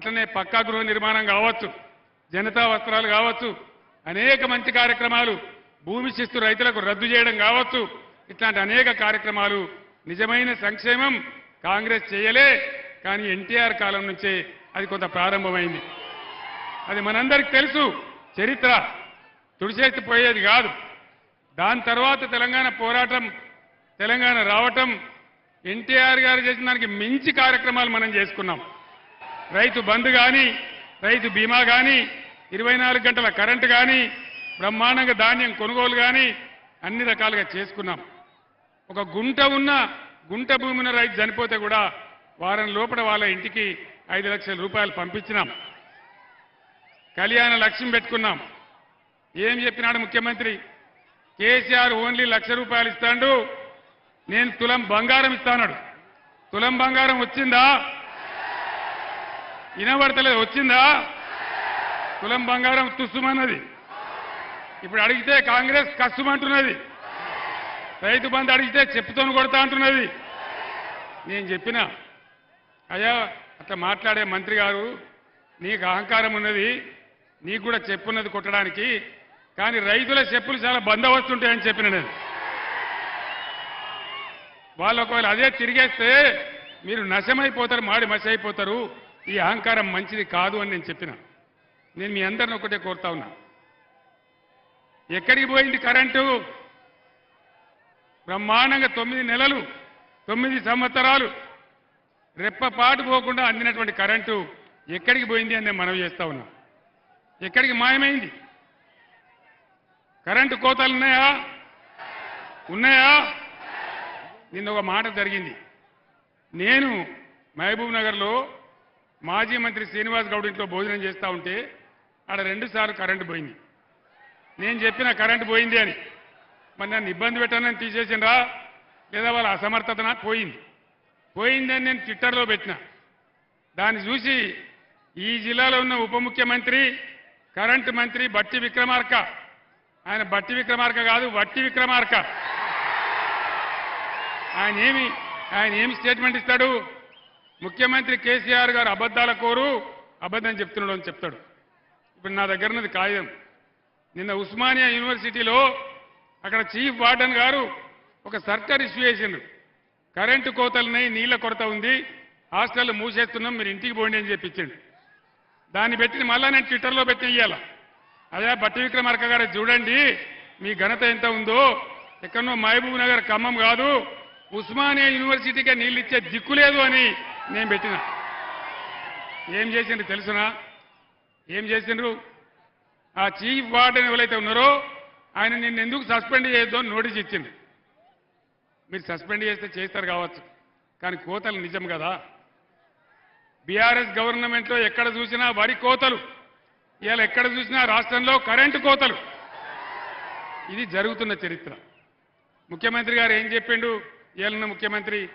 అట్లనే పక్కా గృహ నిర్మాణం కావచ్చు జనతా వస్త్రాలు కావచ్చు అనేక మంచి కార్యక్రమాలు భూమి శిస్తు రైతులకు రద్దు చేయడం కావచ్చు ఇట్లాంటి అనేక కార్యక్రమాలు నిజమైన సంక్షేమం కాంగ్రెస్ చేయలే కానీ ఎన్టీఆర్ కాలం నుంచే అది కొంత ప్రారంభమైంది. అది మనందరికి తెలుసు చరిత్ర తుడిచేసి పోయేది కాదు. దాని తర్వాత తెలంగాణ పోరాటం తెలంగాణ రావటం ఎన్టీఆర్ గారు చేసిన దానికి మించి కార్యక్రమాలు మనం చేసుకున్నాం. రైతు బంధు కానీ రైతు బీమా కానీ ఇరవై నాలుగు గంటల కరెంటు కానీ బ్రహ్మాండంగా ధాన్యం కొనుగోలు కానీ అన్ని రకాలుగా చేసుకున్నాం. ఒక గుంట ఉన్న గుంట భూమిన రైతు చనిపోతే కూడా వారం లోపల వాళ్ళ ఇంటికి ఐదు లక్షల రూపాయలు పంపించినాం. కళ్యాణ లక్ష్యం పెట్టుకున్నాం. ఏం చెప్పినాడు ముఖ్యమంత్రి? కేసీఆర్ ఓన్లీ లక్ష రూపాయలు ఇస్తాడు నేను తులం బంగారం ఇస్తానాడు. తులం బంగారం వచ్చిందా? వినబడతలేదు. వచ్చిందా? తులం బంగారం తుస్సుమన్నది. ఇప్పుడు అడిగితే కాంగ్రెస్ కష్టమంటున్నది రైతు బంధు అడిగితే చెప్పుతోని కొడతా అంటున్నది. నేను చెప్పిన అయ్యా అట్లా మాట్లాడే మంత్రి గారు నీకు అహంకారం ఉన్నది నీకు కూడా చెప్పున్నది కొట్టడానికి కానీ రైతుల చెప్పులు చాలా బందవస్తుంటాయని చెప్పిన నేను. వాళ్ళు ఒకవేళ అదే తిరిగేస్తే మీరు నశమైపోతారు మాడి మసి అయిపోతారు ఈ అహంకారం మంచిది కాదు అని నేను చెప్పిన. నేను మీ అందరిని ఒకటే కోరుతా ఉన్నా. ఎక్కడికి పోయింది కరెంటు? బ్రహ్మాండంగా తొమ్మిది నెలలు తొమ్మిది సంవత్సరాలు రెప్పపాటు పోకుండా అందినటువంటి కరెంటు ఎక్కడికి పోయింది అని నేను మనవి చేస్తా ఉన్నా. ఎక్కడికి మాయమైంది? కరెంటు కోతలు ఉన్నాయా? ఉన్నాయా? నిన్న ఒక మాట జరిగింది. నేను మహబూబ్ నగర్లో మాజీ మంత్రి శ్రీనివాస్ గౌడ్ ఇంట్లో భోజనం చేస్తూ ఉంటే ఆడ రెండు సార్లు కరెంటు పోయింది. నేను చెప్పిన కరెంటు పోయింది అని. మరి నన్ను ఇబ్బంది పెట్టానని తీసేసిండ్రా? లేదా వాళ్ళ అసమర్థతన? పోయింది. పోయిందని నేను ట్విట్టర్లో పెట్టిన. దాన్ని చూసి ఈ జిల్లాలో ఉన్న ఉప ముఖ్యమంత్రి కరెంటు మంత్రి బట్టి విక్రమార్క. ఆయన బట్టి విక్రమార్క కాదు వట్టి విక్రమార్క. ఆయన ఏమి ఆయన ఏమి స్టేట్మెంట్ ఇస్తాడు? ముఖ్యమంత్రి కేసీఆర్ గారు అబద్ధాల కోరు అబద్ధం చెప్తున్నాడు అని చెప్తాడు. ఇప్పుడు నా దగ్గర ఉన్నది కాగితం నిన్న ఉస్మానియా యూనివర్సిటీలో అక్కడ చీఫ్ వార్డన్ గారు ఒక సర్కార్ ఇష్యూ చేసిండ్రు. కరెంటు కోతలున్నాయి నీళ్ళ కొరత ఉంది హాస్టల్ మూసేస్తున్నాం మీరు ఇంటికి పోండి అని చెప్పించండి. దాన్ని పెట్టి మళ్ళా నేను ట్విట్టర్లో పెట్టి ఇయ్యాల. అదే బట్టి విక్రమార్క గారు చూడండి మీ ఘనత ఎంత ఉందో. ఎక్కడనో మహబూబ్ నగర్ ఖమ్మం కాదు ఉస్మానియా యూనివర్సిటీకే నీళ్ళు ఇచ్చే దిక్కు లేదు అని నేను పెట్టిన. ఏం చేసిండ్రు తెలుసునా? ఏం చేసిండ్రు? ఆ చీఫ్ వార్డెన్ ఎవరైతే ఉన్నారో ఆయన నిన్ను ఎందుకు సస్పెండ్ చేయొద్దు అని నోటీస్ ఇచ్చింది. మీరు సస్పెండ్ చేస్తే చేస్తారు కావచ్చు కానీ కోతలు నిజం కదా? బీఆర్ఎస్ గవర్నమెంట్లో ఎక్కడ చూసినా వరి కోతలు ఇవాళ ఎక్కడ చూసినా రాష్ట్రంలో కరెంటు కోతలు. ఇది జరుగుతున్న చరిత్ర. ముఖ్యమంత్రి గారు ఏం చెప్పిండు? ఇవాళ ముఖ్యమంత్రి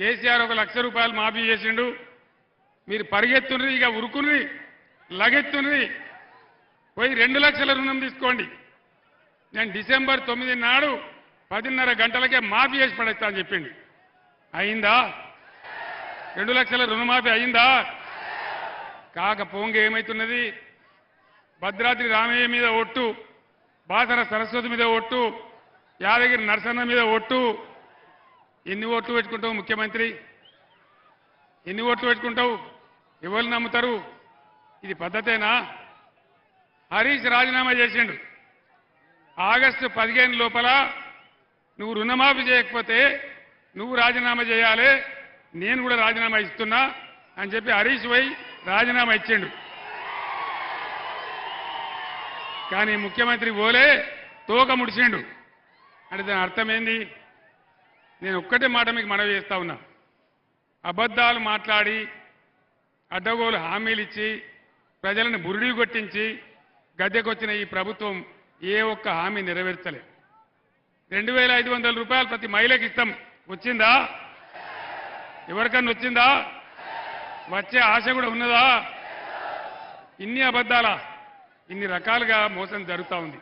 కేసీఆర్ ఒక లక్ష రూపాయలు మాఫీ చేసిండు. మీరు పరిగెత్తుండ్రి ఇక ఉరుకుని లగెత్తుండ్రి పోయి రెండు లక్షల రుణం తీసుకోండి. నేను డిసెంబర్ తొమ్మిది నాడు పదిన్నర గంటలకే మాఫీ చేసి పడేస్తా అని చెప్పిండు. అయిందా? రెండు లక్షల రుణమాఫీ అయిందా? కాక కాకపోంగ ఏమైతున్నది? భద్రాద్రి రామయ్య మీద ఒట్టు బాసర సరస్వతి మీద ఒట్టు యాదగిరి నరసన్న మీద ఒట్టు ఎన్ని ఓట్లు పెట్టుకుంటావు ముఖ్యమంత్రి? ఎన్ని ఓట్లు పెట్టుకుంటావు? ఎవరు నమ్ముతారు? ఇది పద్ధతేనా? హరీష్ రాజీనామా చేసిండు. ఆగస్టు పదిహేను లోపల నువ్వు రుణమాఫీ చేయకపోతే నువ్వు రాజీనామా చేయాలి నేను కూడా రాజీనామా ఇస్తున్నా అని చెప్పి హరీష్ పోయి రాజీనామా ఇచ్చిండు. కానీ ముఖ్యమంత్రి పోలే తోక ముడిచిండు అంటే దాని అర్థం ఏంది? నేను ఒక్కటే మాట మీకు మనవి చేస్తా ఉన్నా. అబద్ధాలు మాట్లాడి అడ్డగోలు హామీలు ఇచ్చి ప్రజలను బురుడి కొట్టించి గద్దెకొచ్చిన ఈ ప్రభుత్వం ఏ ఒక్క హామీ నెరవేర్చలే. రెండు వేల ఐదు వందల రూపాయలు ప్రతి మహిళకి ఇస్తాం. వచ్చిందా? ఎవరికన్నా వచ్చిందా? వచ్చే ఆశ కూడా ఉన్నదా? ఇన్ని అబద్ధాలా? ఇన్ని రకాలుగా మోసం జరుగుతూ ఉంది.